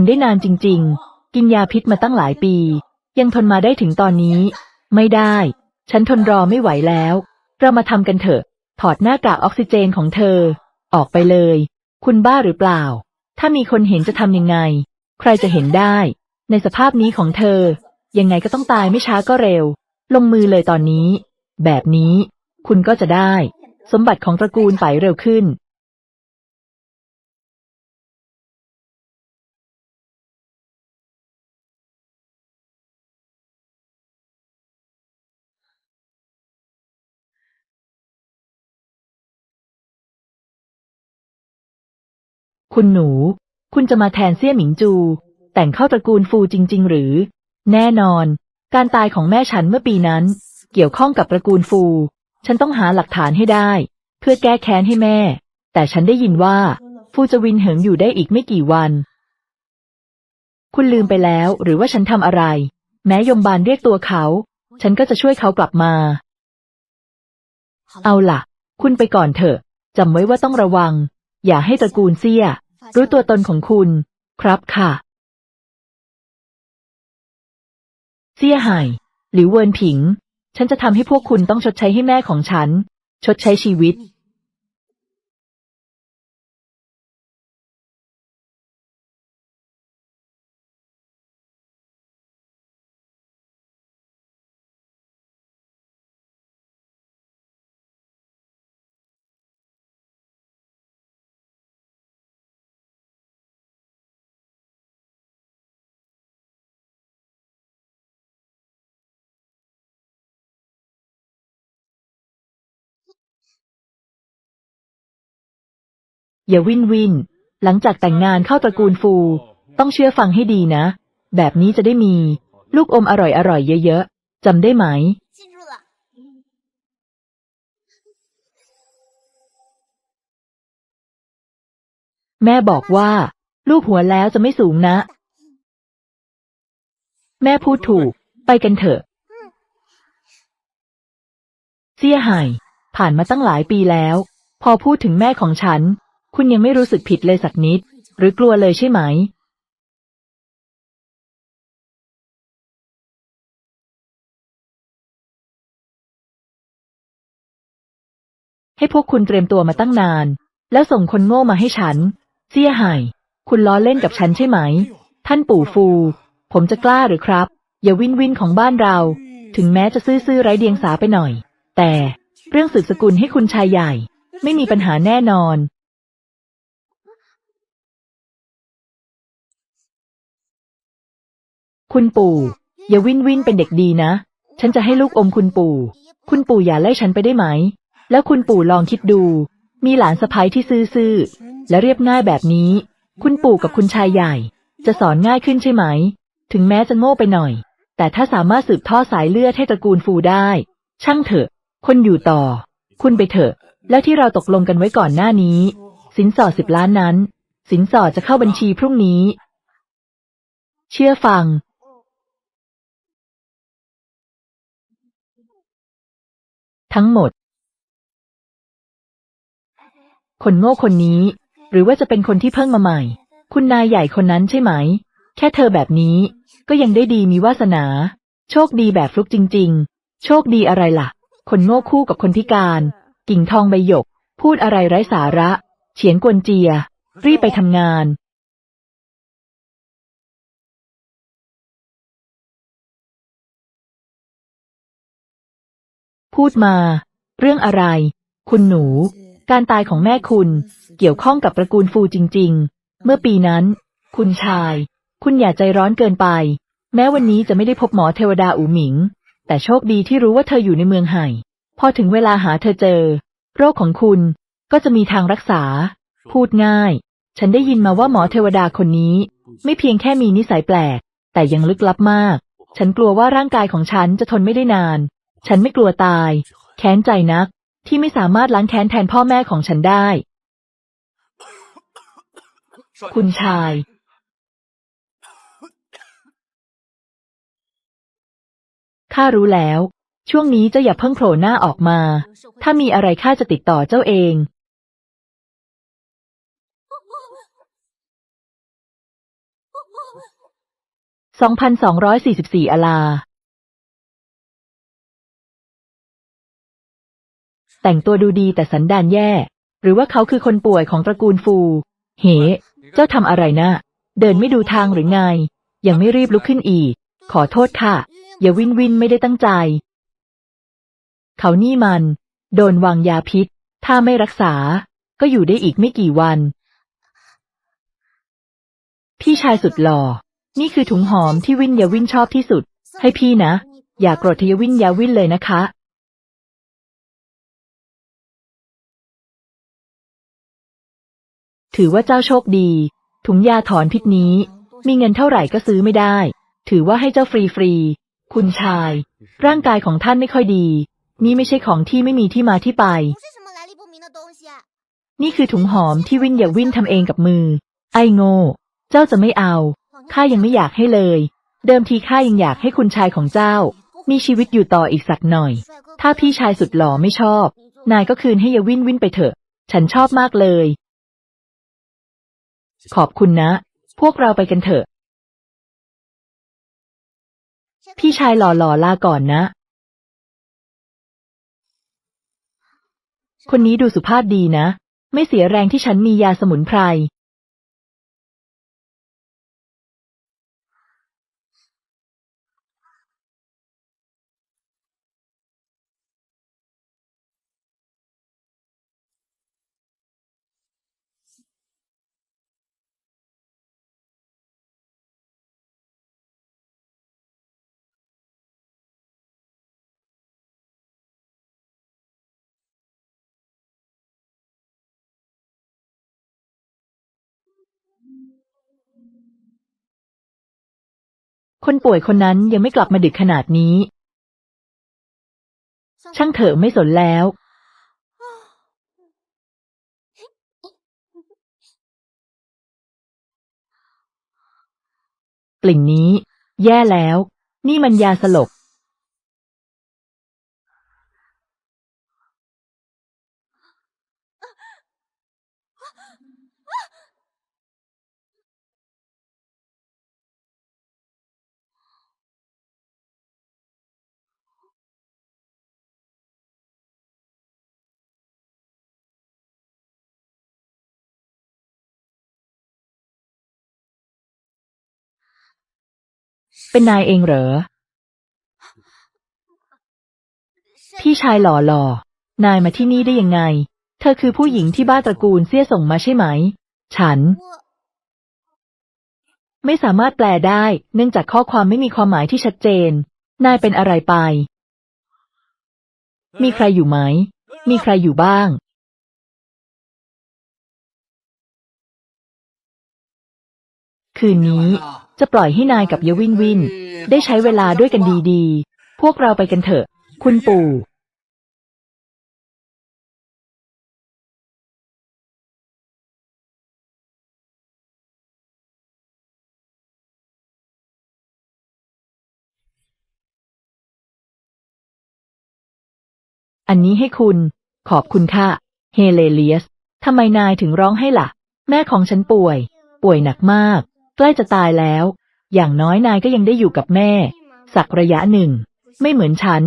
นได้นานจริง ๆ กินยาพิษมาตั้งหลายปี ยังทนมาได้ถึงตอนนี้ ไม่ได้ ฉันทนรอไม่ไหวแล้ว เรามาทำกันเถอะ ถอดหน้ากากออกซิเจนของเธอ ออกไปเลย คุณบ้าหรือเปล่า ถ้ามีคนเห็นจะทำยังไง ใครจะเห็นได้ ในสภาพนี้ของเธอ ยังไงก็ต้องตายไม่ช้าก็เร็ว ลงมือเลยตอนนี้ แบบนี้ คุณก็จะได้ สมบัติของตระกูลไปเร็วขึ้น คุณหนู คุณจะมาแทนเสี่ยหมิงจู แต่งเข้าตระกูลฟูจริง ๆ หรือ แน่นอน การตายของแม่ฉันเมื่อปีนั้น เกี่ยวข้องกับตระกูลฟู ฉันต้องหาหลักฐานให้ได้ เพื่อแก้แค้นให้แม่ แต่ฉันได้ยินว่า ฟูจะวินเหิงอยู่ได้อีกไม่กี่วัน คุณลืมไปแล้วหรือว่าฉันทำอะไร แม้ยมบาลเรียกตัวเขา ฉันก็จะช่วยเขากลับมา เอาล่ะ คุณไปก่อนเถอะจำไว้ว่าต้องระวัง อย่าให้ตระกูลเซี่ย รู้ตัวตนของคุณ ครับค่ะเซี่ยไห่หรือเวินผิง ฉันจะทำให้พวกคุณต้องชดใช้ให้แม่ของฉัน ชดใช้ชีวิต อย่าวินวิน หลังจากแต่งงานเข้าตระกูลฟู ต้องเชื่อฟังให้ดีนะ แบบนี้จะได้มี ลูกอมอร่อยอร่อยเยอะๆจำได้ไหม แม่บอกว่า ลูกหัวแล้วจะไม่สูงนะ แม่พูดถูก ไปกันเถอะ เสียห่ยผ่านมาตั้งหลายปีแล้ว พอพูดถึงแม่ของฉัน คุณยังไม่รู้สึกผิดเลยสักนิด หรือกลัวเลยใช่ไหม ให้พวกคุณเตรียมตัวมาตั้งนาน แล้วส่งคนโง่มาให้ฉันเซี่ยไห่คุณล้อเล่นกับฉันใช่ไหม ท่านปู่ฟู ผมจะกล้าหรือครับ อย่าวินวินของบ้านเรา ถึงแม้จะซื่อๆไร้เดียงสาไปหน่อย แต่เรื่องสืบสกุลให้คุณชายใหญ่ ไม่มีปัญหาแน่นอน คุณปู่ อย่าวินวินเป็นเด็กดีนะ ฉันจะให้ลูกอมคุณปู่ คุณปู่อย่าไล่ฉันไปได้ไหม แล้วคุณปู่ลองคิดดู มีหลานสะพ้ยที่ซื่อๆและเรียบง่ายแบบนี้ คุณปู่กับคุณชายใหญ่ จะสอนง่ายขึ้นใช่ไหม ถึงแม้จะโง่ไปหน่อย แต่ถ้าสามารถสืบทอดสายเลือดให้ตระกูลฟูได้ ช่างเถอะ คนอยู่ต่อ คุณไปเถอะ แล้วที่เราตกลงกันไว้ก่อนหน้านี้ สินสอดสิบล้านนั้น สินสอดจะเข้าบัญชีพรุ่งนี้ เชื่อฟัง ทั้งหมด คนโง่คนนี้ หรือว่าจะเป็นคนที่เพิ่งมาใหม่ คุณนายใหญ่คนนั้นใช่ไหม แค่เธอแบบนี้ ก็ยังได้ดีมีวาสนา โชคดีแบบฟลุกจริง ๆ โชคดีอะไรล่ะ คนโง่คู่กับคนพิการ กิ่งทองใบหยก พูดอะไรไร้สาระ เฉียนกวนเจีย รีบไปทำงาน พูดมา เรื่องอะไร คุณหนู การตายของแม่คุณ เกี่ยวข้องกับตระกูลฟูจริง ๆ เมื่อปีนั้น คุณชาย คุณอย่าใจร้อนเกินไป แม้วันนี้จะไม่ได้พบหมอเทวดาอูหมิง แต่โชคดีที่รู้ว่าเธออยู่ในเมืองไห่พอถึงเวลาหาเธอเจอ โรคของคุณก็จะมีทางรักษา พูดง่าย ฉันได้ยินมาว่าหมอเทวดาคนนี้ ไม่เพียงแค่มีนิสัยแปลก แต่ยังลึกลับมาก ฉันกลัวว่าร่างกายของฉันจะทนไม่ได้นาน ฉันไม่กลัวตาย แค้นใจนัก ที่ไม่สามารถล้างแค้นแทนพ่อแม่ของฉันได้ คุณชาย ข้ารู้แล้ว ช่วงนี้เจ้าอย่าเพิ่งโผล่หน้าออกมา ถ้ามีอะไรข้าจะติดต่อเจ้าเอง我2244 อลา แต่งตัวดูดีแต่สันดานแย่ หรือว่าเขาคือคนป่วยของตระกูลฟู เห เจ้าทำอะไรนะ เดินไม่ดูทางหรือไง ยังไม่รีบลุกขึ้นอีก ขอโทษค่ะ อย่าวินวินไม่ได้ตั้งใจ เขานี่มัน โดนวางยาพิษ ถ้าไม่รักษา ก็อยู่ได้อีกไม่กี่วัน พี่ชายสุดหล่อ นี่คือถุงหอมที่วินยาวินชอบที่สุด ให้พี่นะ อย่ากโกรธทยวินยาวินเลยนะคะ ถือว่าเจ้าโชคดี ถุงยาถอนพิษนี้ มีเงินเท่าไหร่ก็ซื้อไม่ได้ ถือว่าให้เจ้าฟรีๆ คุณชาย ร่างกายของท่านไม่ค่อยดี นี่ไม่ใช่ของที่ไม่มีที่มาที่ไป นี่คือถุงหอมที่วินอย่าวินทำเองกับมือ ไอโง่ เจ้าจะไม่เอา ข้ายังไม่อยากให้เลย เดิมทีข้ายังอยากให้คุณชายของเจ้า มีชีวิตอยู่ต่ออีกสักหน่อย ถ้าพี่ชายสุดหล่อไม่ชอบ นายก็คืนให้ยาวินวินไปเถอะ ฉันชอบมากเลย ขอบคุณนะ พวกเราไปกันเถอะ พี่ชายหล่อๆลาก่อนนะ คนนี้ดูสุภาพดีนะ ไม่เสียแรงที่ฉันมียาสมุนไพร คนป่วยคนนั้นยังไม่กลับมาดึกขนาดนี้ ช่างเถอะไม่สนแล้ว กลิ่นนี้ แย่แล้ว นี่มันยาสลบ เป็นนายเองเหรอ พี่ชายหล่อหล่อนายมาที่นี่ได้ยังไง เธอคือผู้หญิงที่บ้านตระกูลเสี้ยส่งมาใช่ไหม ฉัน我ไม่สามารถแปลได้ เนื่องจากข้อความไม่มีความหมายที่ชัดเจน นายเป็นอะไรไป มีใครอยู่ไหม มีใครอยู่บ้าง คืนนี้ จะปล่อยให้นายกับเยาวินวิน ได้ใช้เวลาด้วยกันดีๆ พวกเราไปกันเถอะ คุณปู่ อันนี้ให้คุณ ขอบคุณค่ะ เฮเลเลียสทำไมนายถึงร้องให้ล่ะ แม่ของฉันป่วย ป่วยหนักมาก ใกล้จะตายแล้ว อย่างน้อยนายก็ยังได้อยู่กับแม่ สักระยะหนึ่ง ไม่เหมือนฉัน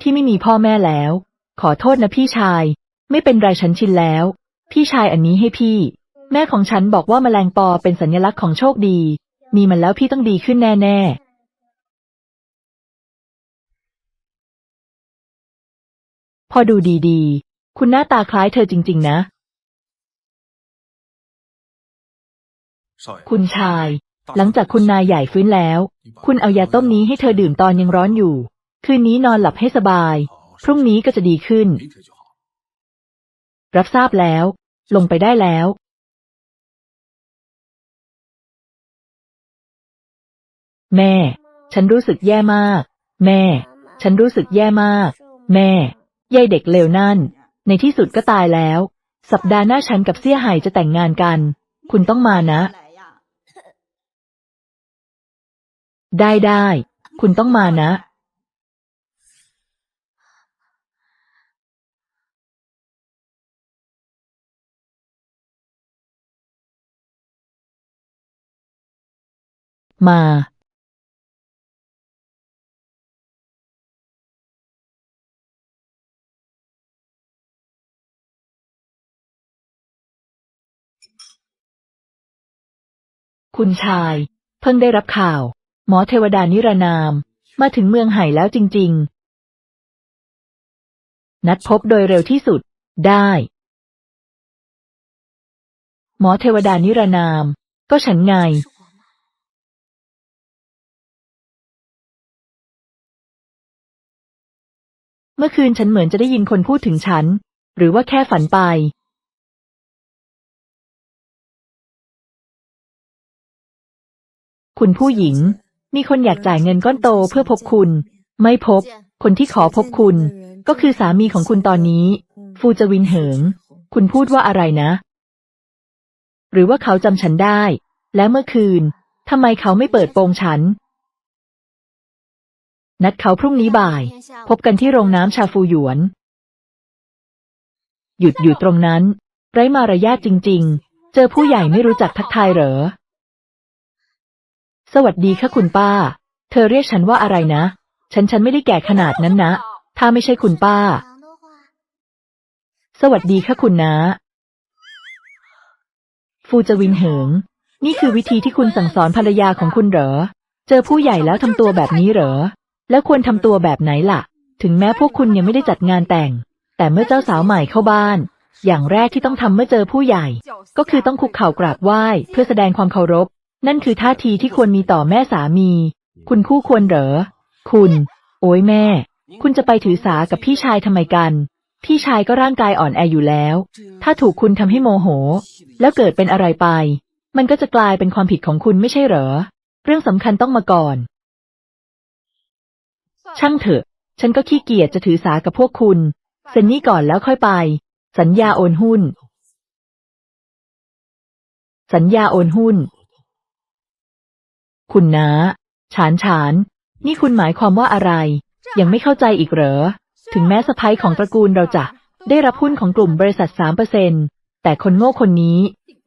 ที่ไม่มีพ่อแม่แล้ว ขอโทษนะพี่ชาย ไม่เป็นไรฉันชินแล้ว พี่ชายอันนี้ให้พี่ แม่ของฉันบอกว่าแมลงปอเป็นสัญลักษณ์ของโชคดี มีมันแล้วพี่ต้องดีขึ้นแน่ๆพอดูดีๆ คุณหน้าตาคล้ายเธอจริง ๆ นะ คุณชาย หลังจากคุณนายใหญ่ฟื้นแล้ว คุณเอายาต้มนี้ให้เธอดื่มตอนยังร้อนอยู่ คืนนี้นอนหลับให้สบาย พรุ่งนี้ก็จะดีขึ้น รับทราบแล้ว ลงไปได้แล้ว แม่ ฉันรู้สึกแย่มาก แม่ ฉันรู้สึกแย่มาก แม่ยายเด็กเลวนั่น ในที่สุดก็ตายแล้ว สัปดาห์หน้าฉันกับเสี่ยไห่จะแต่งงานกัน คุณต้องมานะ ได้ได้ คุณต้องมานะ มา คุณชาย เพิ่งได้รับข่าว หมอเทวดานิรนาม มาถึงเมืองไห่แล้วจริง ๆ นัดพบโดยเร็วที่สุด ได้ หมอเทวดานิรนาม ก็ฉันไง เมื่อคืนฉันเหมือนจะได้ยินคนพูดถึงฉัน หรือว่าแค่ฝันไปคุณผู้หญิง มีคนอยากจ่ายเงินก้อนโตเพื่อพบคุณ ไม่พบ คนที่ขอพบคุณ ก็คือสามีของคุณตอนนี้ ฟูจวินเหิง คุณพูดว่าอะไรนะ หรือว่าเขาจำฉันได้ และเมื่อคืนทำไมเขาไม่เปิดโปงฉัน นัดเขาพรุ่งนี้บ่าย พบกันที่โรงน้ำชาฟูหยวน หยุดอยู่ตรงนั้น ไร้มารยาทจริง ๆ เจอผู้ใหญ่ไม่รู้จักทักทายเหรอ สวัสดีค่ะคุณป้า เธอเรียกฉันว่าอะไรนะ ฉันฉันไม่ได้แก่ขนาดนั้นนะ ถ้าไม่ใช่คุณป้า สวัสดีค่ะคุณนะฟูจะวินเหิง นี่คือวิธีที่คุณสั่งสอนภรรยาของคุณเหรอ เจอผู้ใหญ่แล้วทำตัวแบบนี้เหรอ แล้วควรทำตัวแบบไหนล่ะ ถึงแม้พวกคุณยังไม่ได้จัดงานแต่ง แต่เมื่อเจ้าสาวใหม่เข้าบ้าน อย่างแรกที่ต้องทำเมื่อเจอผู้ใหญ่ ก็คือต้องคุกเข่ากราบไหว้ เพื่อแสดงความเคารพ นั่นคือท่าทีที่ควรมีต่อแม่สามี คุณคู่ควรเหรอ คุณ โอ้ยแม่ คุณจะไปถือสากับพี่ชายทำไมกัน พี่ชายก็ร่างกายอ่อนแออยู่แล้ว ถ้าถูกคุณทำให้โมโห แล้วเกิดเป็นอะไรไป มันก็จะกลายเป็นความผิดของคุณไม่ใช่เหรอ เรื่องสำคัญต้องมาก่อน ช่างเถอะ ฉันก็ขี้เกียจจะถือสากับพวกคุณเซ็นนี่ก่อนแล้วค่อยไป สัญญาโอนหุ้น สัญญาโอนหุ้น คุณนะฉานฉาน นี่คุณหมายความว่าอะไร ยังไม่เข้าใจอีกเหรอ ถึงแม้สะพ้ยของตระกูลเราจะได้รับหุ้นของกลุ่มบริษัทสามเปอร์เซ็นแต่คนโง่คนนี้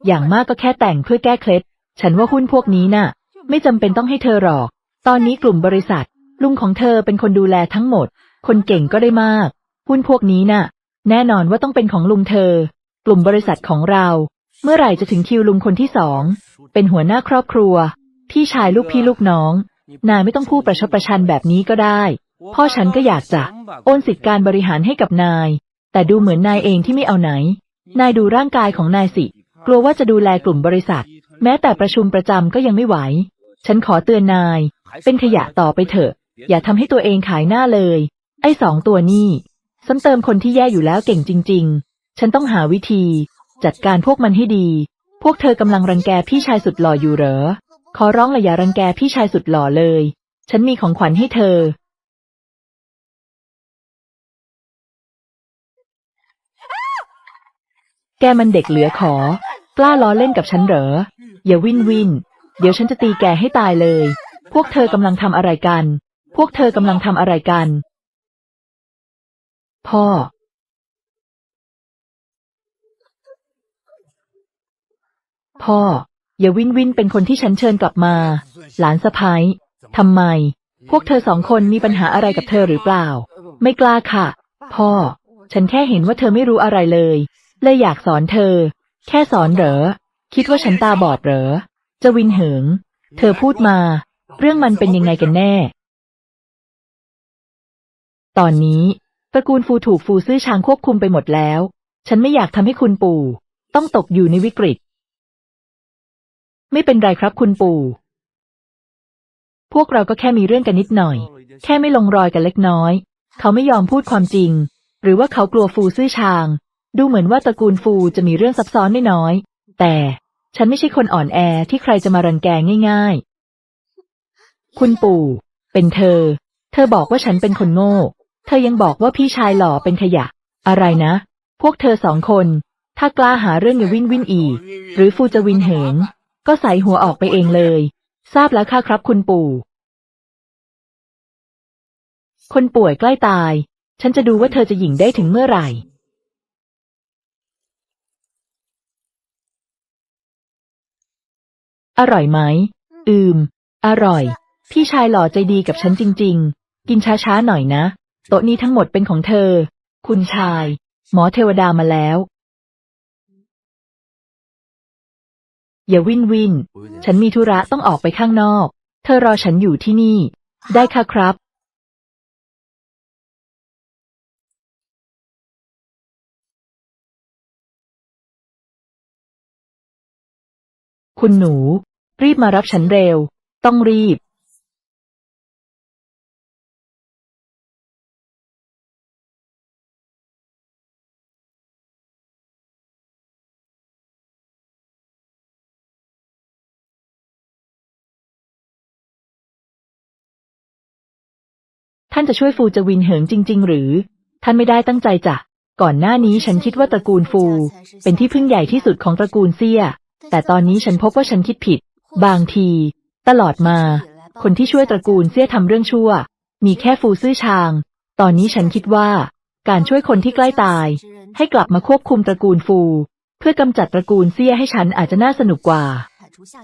อย่างมากก็แค่แต่งเพื่อแก้เคล็ด ฉันว่าหุ้นพวกนี้น่ะ ไม่จำเป็นต้องให้เธอหรอก ตอนนี้กลุ่มบริษัท ลุงของเธอเป็นคนดูแลทั้งหมด คนเก่งก็ได้มาก หุ้นพวกนี้น่ะ แน่นอนว่าต้องเป็นของลุงเธอ กลุ่มบริษัทของเรา เมื่อไหร่จะถึงคิวลุงคนที่สอง เป็นหัวหน้าครอบครัว พี่ชายลูกพี่ลูกน้อง นายไม่ต้องพูดประชดประชันแบบนี้ก็ได้ พ่อฉันก็อยากจะ โอนสิทธิการบริหารให้กับนาย แต่ดูเหมือนนายเองที่ไม่เอาไหน นายดูร่างกายของนายสิ กลัวว่าจะดูแลกลุ่มบริษัท แม้แต่ประชุมประจำก็ยังไม่ไหว ฉันขอเตือนนาย เป็นขยะต่อไปเถอะ อย่าทำให้ตัวเองขายหน้าเลย ไอ้สองตัวนี่ซ้ำเติมคนที่แย่อยู่แล้วเก่งจริง ๆ ฉันต้องหาวิธี จัดการพวกมันให้ดี พวกเธอกำลังรังแกพี่ชายสุดหล่ออยู่เหรอ ขอร้องละอย่ารังแกพี่ชายสุดหล่อเลย ฉันมีของขวัญให้เธอ แกมันเด็กเหลือขอ กล้าล้อเล่นกับฉันเหรอ อย่าวินวิน เดี๋ยวฉันจะตีแกให้ตายเลย พวกเธอกำลังทำอะไรกัน พวกเธอกำลังทำอะไรกัน พ่อพ่อ อย่าวินวินเป็นคนที่ฉันเชิญกลับมา หลานสะพ้ายทำไม พวกเธอสองคนมีปัญหาอะไรกับเธอหรือเปล่า ไม่กล้าค่ะ พ่อ ฉันแค่เห็นว่าเธอไม่รู้อะไรเลย เลยอยากสอนเธอ แค่สอนเหรอ คิดว่าฉันตาบอดเหรอ จะวินเหิง เธอพูดมา เรื่องมันเป็นยังไงกันแน่ ตอนนี้ตระกูลฟูถูกฟูซื่อชางควบคุมไปหมดแล้ว ฉันไม่อยากทำให้คุณปู่ ต้องตกอยู่ในวิกฤต ไม่เป็นไรครับคุณปู่ พวกเราก็แค่มีเรื่องกันนิดหน่อย แค่ไม่ลงรอยกันเล็กน้อย เขาไม่ยอมพูดความจริง หรือว่าเขากลัวฟูซื่อชาง ดูเหมือนว่าตระกูลฟูจะมีเรื่องซับซ้อนไม่น้อย แต่ฉันไม่ใช่คนอ่อนแอที่ใครจะมารังแกง่าย ๆ คุณปู่ เป็นเธอ เธอบอกว่าฉันเป็นคนโง่ เธอยังบอกว่าพี่ชายหล่อเป็นขยะ อะไรนะ พวกเธอสองคน ถ้ากล้าหาเรื่องอย่าวิ่นวิ่นอีก หรือฟูจะวินเหง ก็ใส่หัวออกไปเองเลย ทราบแล้วค่ะครับคุณปู่ คนป่วยใกล้ตาย ฉันจะดูว่าเธอจะหยิ่งได้ถึงเมื่อไหร่ อร่อยไหม อืม อร่อย พี่ชายหล่อใจดีกับฉันจริง ๆ กินช้าๆหน่อยนะ โต๊ะนี้ทั้งหมดเป็นของเธอ คุณชาย หมอเทวดามาแล้ว อย่าวินวิน ฉันมีธุระต้องออกไปข้างนอก เธอรอฉันอยู่ที่นี่ ได้ค่ะครับ คุณหนู รีบมารับฉันเร็ว ต้องรีบ ท่านจะช่วยฟูจวินเหิงจริง ๆ หรือ ท่านไม่ได้ตั้งใจจ้ะก่อนหน้านี้ฉันคิดว่าตระกูลฟู เป็นที่พึ่งใหญ่ที่สุดของตระกูลเซี่ย แต่ตอนนี้ฉันพบว่าฉันคิดผิด บางที ตลอดมา คนที่ช่วยตระกูลเซี่ยทำเรื่องชั่ว มีแค่ฟูซื่อชาง ตอนนี้ฉันคิดว่า การช่วยคนที่ใกล้ตาย ให้กลับมาควบคุมตระกูลฟู เพื่อกำจัดตระกูลเซี่ยให้ฉันอาจจะน่าสนุกกว่า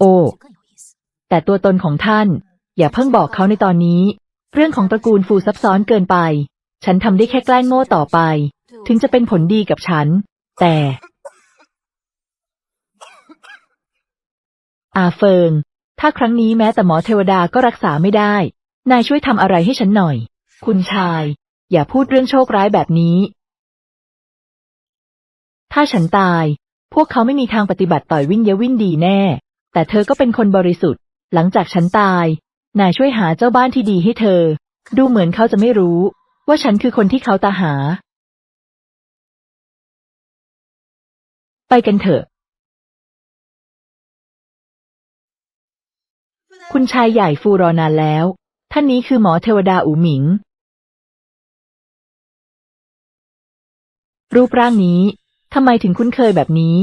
โอ้แต่ตัวตนของท่าน อย่าเพิ่งบอกเขาในตอนนี้ เรื่องของตระกูลฟูซับซ้อนเกินไป ฉันทำได้แค่แกล้งโง่ต่อไป ถึงจะเป็นผลดีกับฉัน แต่ อาเฟิง ถ้าครั้งนี้แม้แต่หมอเทวดาก็รักษาไม่ได้ นายช่วยทำอะไรให้ฉันหน่อย คุณชาย อย่าพูดเรื่องโชคร้ายแบบนี้ ถ้าฉันตาย พวกเขาไม่มีทางปฏิบัติต่อยวิ่งเยวิ่นดีแน่ แต่เธอก็เป็นคนบริสุทธิ์ หลังจากฉันตาย นายช่วยหาเจ้าบ้านที่ดีให้เธอ ดูเหมือนเขาจะไม่รู้ ว่าฉันคือคนที่เขาตาหา ไปกันเถอะ คุณชายใหญ่ฟูรอนานแล้ว ท่านนี้คือหมอเทวดาอูหมิง รูปร่างนี้ทำไมถึงคุ้นเคยแบบนี้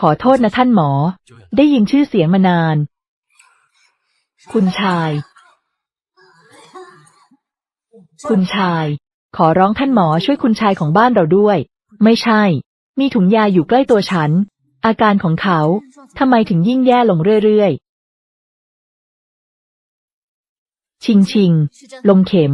ขอโทษนะท่านหมอ ได้ยินชื่อเสียงมานาน คุณชาย คุณชาย ขอร้องท่านหมอช่วยคุณชายของบ้านเราด้วย ไม่ใช่ มีถุงยาอยู่ใกล้ตัวฉัน อาการของเขาทำไมถึงยิ่งแย่ลงเรื่อยๆ ชิงชิง ลงเข็ม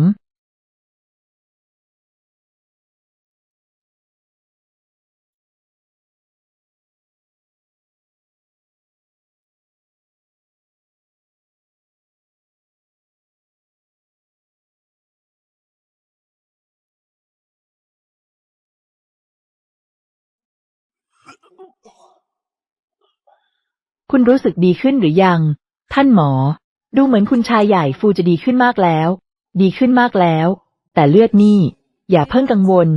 คุณรู้สึกดีขึ้นหรือยัง ท่านหมอ ดูเหมือนคุณชายใหญ่ฟูจะดีขึ้นมากแล้ว ดีขึ้นมากแล้ว แต่เลือดนี่ อย่าเพิ่งกังวล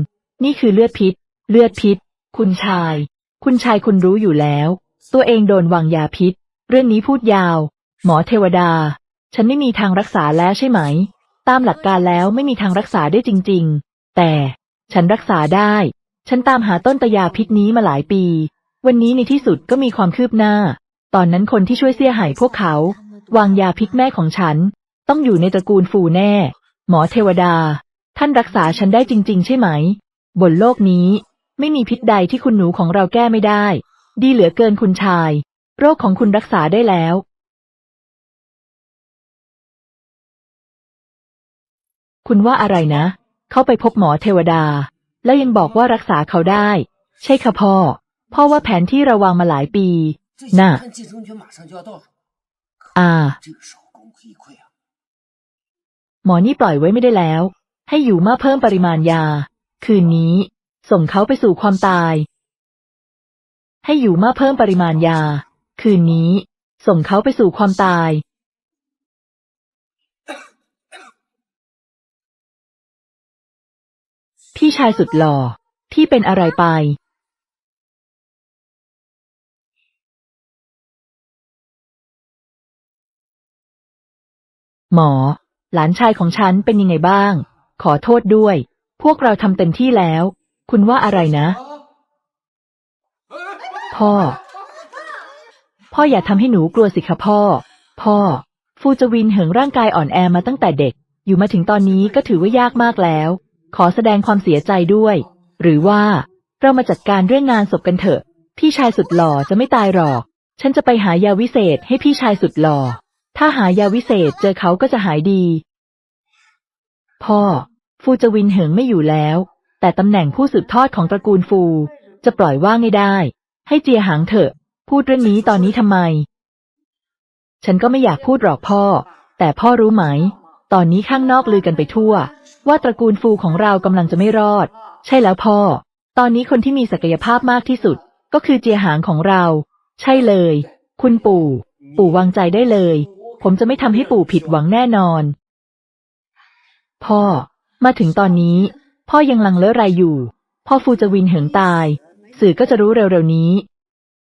นี่คือเลือดพิษ เลือดพิษ คุณชาย คุณชายคุณรู้อยู่แล้ว ตัวเองโดนวางยาพิษ เรื่องนี้พูดยาว หมอเทวดา ฉันไม่มีทางรักษาแล้วใช่ไหม ตามหลักการแล้วไม่มีทางรักษาได้จริง ๆ แต่ ฉันรักษาได้ ฉันตามหาต้นตะยาพิษนี้มาหลายปี วันนี้ในที่สุดก็มีความคืบหน้า ตอนนั้นคนที่ช่วยเสียหายพวกเขา วางยาพิษแม่ของฉัน ต้องอยู่ในตระกูลฟูแน่ หมอเทวดา ท่านรักษาฉันได้จริง ๆ ใช่ไหม บนโลกนี้ ไม่มีพิษใดที่คุณหนูของเราแก้ไม่ได้ ดีเหลือเกินคุณชาย โรคของคุณรักษาได้แล้ว คุณว่าอะไรนะ เขาไปพบหมอเทวดา แล้วยังบอกว่ารักษาเขาได้ ใช่ค่ะพ่อ พ่อว่าแผนที่เราวางมาหลายปีน่ะอ่า หมอนี่ปล่อยไว้ไม่ได้แล้ว ให้อยู่มาเพิ่มปริมาณยา คืนนี้ ส่งเขาไปสู่ความตาย ให้อยู่มาเพิ่มปริมาณยา คืนนี้ ส่งเขาไปสู่ความตายพี่ชายสุดหล่อที่เป็นอะไรไป หมอ หลานชายของฉันเป็นยังไงบ้าง ขอโทษด้วย พวกเราทำเต็มที่แล้ว คุณว่าอะไรนะ พ่อ พ่ออย่าทำให้หนูกลัวสิคะพ่อ พ่อ ฟูจวินเหิงร่างกายอ่อนแอมาตั้งแต่เด็ก อยู่มาถึงตอนนี้ก็ถือว่ายากมากแล้ว ขอแสดงความเสียใจด้วย หรือว่า เรามาจัดการเรื่องงานศพกันเถอะ พี่ชายสุดหล่อจะไม่ตายหรอก ฉันจะไปหายาวิเศษให้พี่ชายสุดหล่อ ถ้าหายาวิเศษเจอเขาก็จะหายดี พ่อ ฟูจวินเหิงไม่อยู่แล้ว แต่ตำแหน่งผู้สืบทอดของตระกูลฟู จะปล่อยว่างไม่ได้ ให้เจียหางเถอะ พูดเรื่องนี้ตอนนี้ทำไม ฉันก็ไม่อยากพูดหรอกพ่อ แต่พ่อรู้ไหม ตอนนี้ข้างนอกลือกันไปทั่ว ว่าตระกูลฟูของเรากำลังจะไม่รอด ใช่แล้วพ่อ ตอนนี้คนที่มีศักยภาพมากที่สุด ก็คือเจียหางของเรา ใช่เลย คุณปู่ ปู่วางใจได้เลย ผมจะไม่ทำให้ปู่ผิดหวังแน่นอน พ่อ มาถึงตอนนี้ พ่อยังลังเลอะไรอยู่ พ่อฟูจะวินเหิงตาย สื่อก็จะรู้เร็วๆนี้